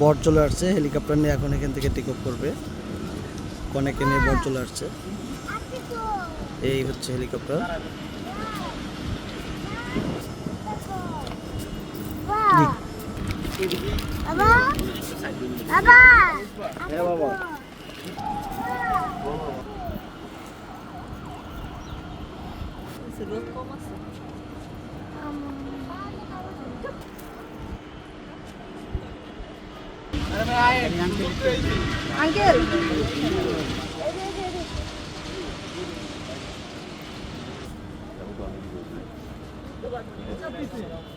বর চলে আসছে হেলিকপ্টার নিয়ে এখন এখান থেকে টেক করবে। কনেকে নিয়ে বর চলে আসছে। এই হচ্ছে হেলিকপ্টার। বাবা বাবা হ্যাঁ বাবা আঙ্কেল।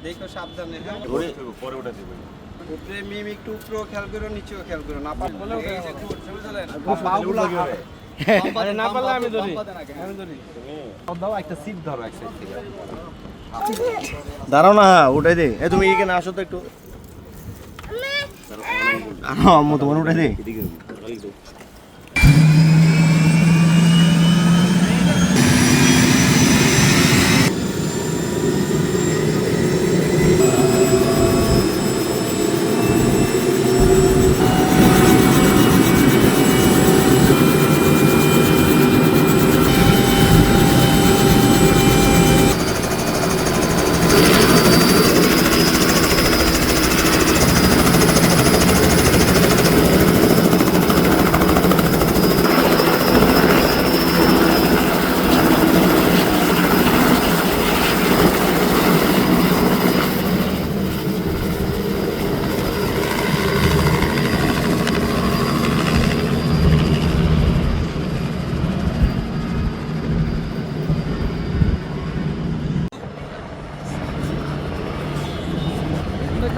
দেখো সাবধানে হ্যাঁ? উপরে মিম একটু উপরেও খেয়াল করো নিচেও খেয়াল করো না পারলে যে একটু আরে না পারলে আমি ধরি। আমি ধরি। দাও একটা সিট ধরো এক সাইড থেকে। দাঁড়াও না উঠাই দে। এ তুমি এখানে আসো তো একটু। അമ്മ തോന്നുകൂടെ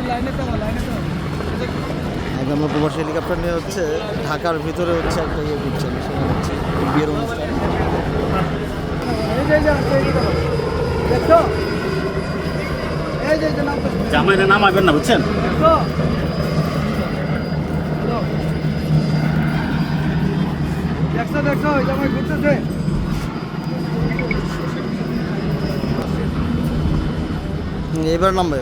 আজ আমরা প্রবাসী হেলিকপ্টার নিয়ে হচ্ছে ঢাকার ভিতরে হচ্ছে একটা ইয়ে দিচ্ছে সেখানে হচ্ছে বিয়ের অনুষ্ঠান। জামাইরে নামাবেন না বুঝছেন? দেখছ? দেখছ জামাই ঘুরতেছে। এবার নামবে।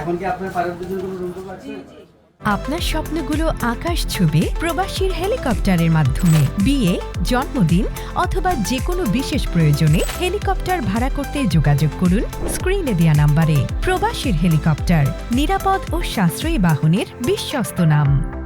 এখন কি আপনার পাইলটদের কোনো রুম আছে? আপনার স্বপ্নগুলো আকাশ ছুবে প্রবাসীর হেলিকপ্টারের মাধ্যমে। বিয়ে, জন্মদিন অথবা যে কোনো বিশেষ প্রয়োজনে হেলিকপ্টার ভাড়া করতে যোগাযোগ করুন স্ক্রিনে দেয়া নাম্বারে। প্রবাসীর হেলিকপ্টার, নিরাপদ ও সাশ্রয়ী বাহনের বিশ্বস্ত নাম।